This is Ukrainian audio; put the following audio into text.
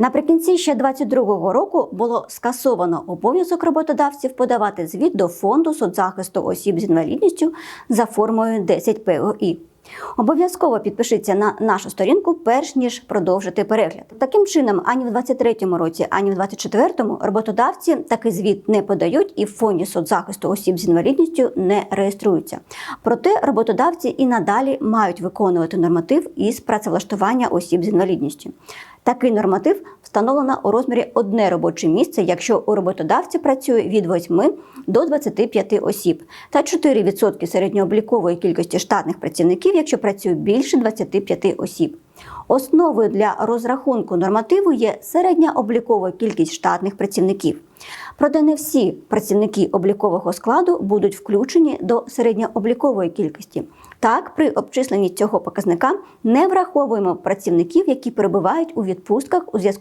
Наприкінці ще 2022 року було скасовано обов'язок роботодавців подавати звіт до фонду соцзахисту осіб з інвалідністю за формою 10 ПОІ. Обов'язково підпишіться на нашу сторінку, перш ніж продовжити перегляд. Таким чином, ані в 2023 році, ані в 2024 роботодавці такий звіт не подають і в фонді соцзахисту осіб з інвалідністю не реєструються. Проте роботодавці і надалі мають виконувати норматив із працевлаштування осіб з інвалідністю. Такий норматив встановлено у розмірі одне робоче місце, якщо у роботодавці працює від 8 до 25 осіб, та 4% середньооблікової кількості штатних працівників, якщо працює більше 25 осіб. Основою для розрахунку нормативу є середня облікова кількість штатних працівників. Проте не всі працівники облікового складу будуть включені до середньооблікової кількості. Так, при обчисленні цього показника не враховуємо працівників, які перебувають у відпустках у зв'язку